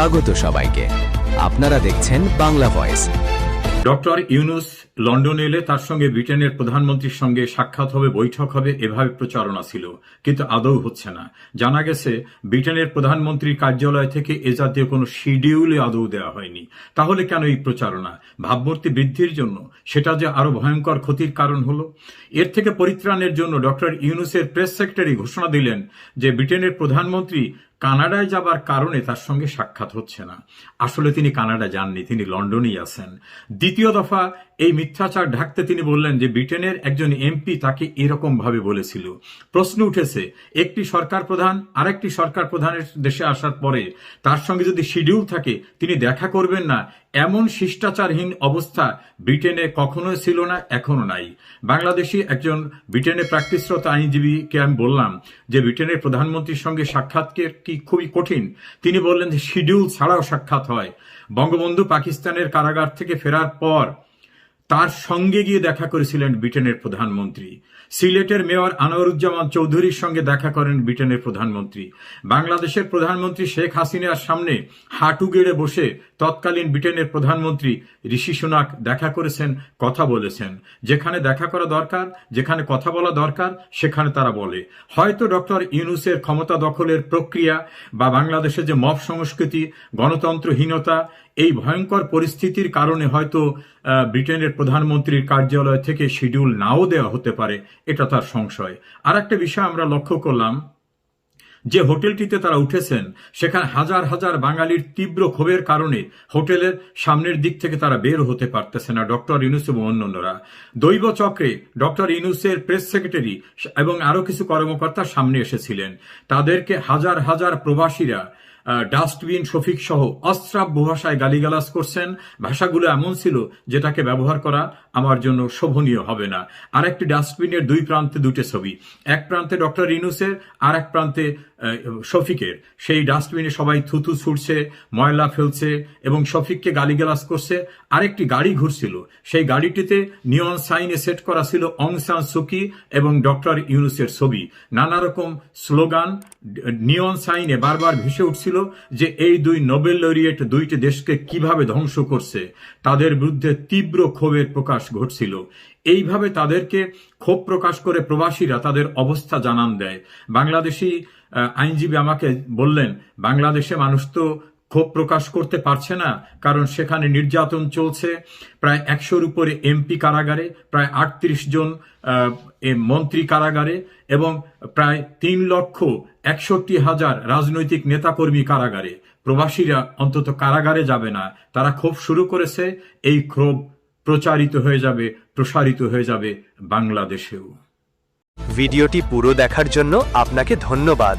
স্বাগত সবাইকে। আপনারা দেখছেন বাংলা ভয়েস। ডক্টর ইউনুস লন্ডনে এলে তার সঙ্গে ব্রিটেনের প্রধানমন্ত্রীর সঙ্গে সাক্ষাৎ হবে, বৈঠক হবে, এভাবে প্রচারণা ছিল। কিন্তু আদৌ হচ্ছে না। জানা গেছে, ব্রিটেনের প্রধানমন্ত্রীর কার্যালয় থেকে এ জাতীয় কোনো শিডিউলে আদৌ দেওয়া হয়নি। তাহলে কেন এই প্রচারণা? ভাবমূর্তি বৃদ্ধির জন্য? সেটা যে আরও ভয়ঙ্কর ক্ষতির কারণ হলো? এর থেকে পরিত্রাণের জন্য ডক্টর ইউনুসের প্রেস সেক্রেটারি ঘোষণা দিলেন যে, ব্রিটেনের প্রধানমন্ত্রী কানাডায় যাবার কারণে তার সঙ্গে সাক্ষাৎ হচ্ছে না। আসলে তিনি কানাডা যাননি, তিনি লন্ডনেই আছেন। দ্বিতীয় দফা এই মিথ্যাচার ঢাকতে তিনি বললেন যে ব্রিটেনের একজন এমপি তাকে এরকম ভাবে বলেছিল। প্রশ্ন উঠেছে, একটি সরকার প্রধান আরেকটি সরকার প্রধানের দেশে আসার পরে তার সঙ্গে যদি শিডিউল থাকে, তিনি দেখা করবেন না। এমন শিষ্টাচারহীন অবস্থা ব্রিটেনে কখনোই ছিল না, এখনও নাই। বাংলাদেশি একজন ব্রিটেনে প্র্যাকটিসরত আইনজীবীকে আমি বললাম যে ব্রিটেনের প্রধানমন্ত্রীর সঙ্গে সাক্ষাৎকের কি খুবই কঠিন, তিনি বললেন যে শিডিউল ছাড়াও সাক্ষাৎ হয়। বঙ্গবন্ধু পাকিস্তানের কারাগার থেকে ফেরার পর তার সঙ্গে গিয়ে দেখা করেছিলেন ব্রিটেনের প্রধানমন্ত্রী। সিলেটের মেয়র আনোয়ারুজ্জামান চৌধুরীর সঙ্গে দেখা করেন ব্রিটেনের প্রধানমন্ত্রী। বাংলাদেশের প্রধানমন্ত্রী শেখ হাসিনার সামনে হাঁটু গেড়ে বসে তৎকালীন ব্রিটেনের প্রধানমন্ত্রী ঋষি সুনাক দেখা করেছেন, কথা বলেছেন। যেখানে দেখা করা দরকার, যেখানে কথা বলা দরকার, সেখানে তারা বলে। হয়তো ডক্টর ইউনুসের ক্ষমতা দখলের প্রক্রিয়া বা বাংলাদেশের যে মব সংস্কৃতি, গণতন্ত্রহীনতা, এই ভয়ঙ্কর পরিস্থিতির কারণে হয়তো ব্রিটেনের প্রধানমন্ত্রীর কার্যালয় থেকে শিডিউল নাও দেওয়া হতে পারে, এটা তার সংশয়। আর একটা বিষয় আমরা লক্ষ্য করলাম, যে হোটেলটিতে তারা উঠেছেন, সেখানে হাজার হাজার বাঙালির তীব্র ক্ষোভের কারণে হোটেলের সামনের দিক থেকে তারা বের হতে পারতেছে না, ডক্টর ইউনুস এবং অন্যান্যরা। দৈব চক্রে ডক্টর ইউনুসের প্রেস সেক্রেটারি এবং আরও কিছু কর্মকর্তা সামনে এসেছিলেন। তাদেরকে হাজার হাজার প্রবাসীরা ডাস্টবিন শফিক সহ অশ্রাব্য ভাষায় গালিগালাজ করছেন। ভাষাগুলো এমন ছিল যেটাকে ব্যবহার করা আমার জন্য শোভনীয় হবে না। আর একটি ডাস্টবিনের দুই প্রান্তে দুটো ছবি, এক প্রান্তে ডক্টর ইনুসের আর এক প্রান্তে শফিকের। সেই ডাস্টবিনে সবাই থুতু ছুটছে, ময়লা ফেলছে এবং শফিককে গালিগালাজ করছে। আরেকটি গাড়ি ঘুরছিল। সেই গাড়িটিতে নিয়ন সাইনে সেট করা ছিল অং সান সুকি এবং ডক্টর ইউনুসের ছবি। নানা রকম স্লোগান, নিয়ন সাইনে বারবার ভেসে উঠছিল যে এই দুই নোবেল লরিয়েট দুইটি দেশকে কীভাবে ধ্বংস করছে, তাদের বিরুদ্ধে তীব্র ক্ষোভের প্রকাশ ঘটছিল। এইভাবে তাদেরকে ক্ষোভ প্রকাশ করে প্রবাসীরা তাদের অবস্থা জানান দেয়। বাংলাদেশি আইনজীবী আমাকে বললেন, বাংলাদেশে মানুষ তো ক্ষোভ প্রকাশ করতে পারছে না, কারণ সেখানে নির্যাতন চলছে। প্রায় একশোর উপরে এমপি কারাগারে, প্রায় আটত্রিশ জন মন্ত্রী কারাগারে এবং প্রায় তিন লক্ষ একষট্টি হাজার রাজনৈতিক নেতাকর্মী কারাগারে। প্রবাসীরা অন্তত কারাগারে যাবে না। তারা ক্ষোভ শুরু করেছে, এই ক্ষোভ প্রচারিত হয়ে যাবে, প্রসারিত হয়ে যাবে বাংলাদেশেও। ভিডিওটি পুরো দেখার জন্য আপনাকে ধন্যবাদ।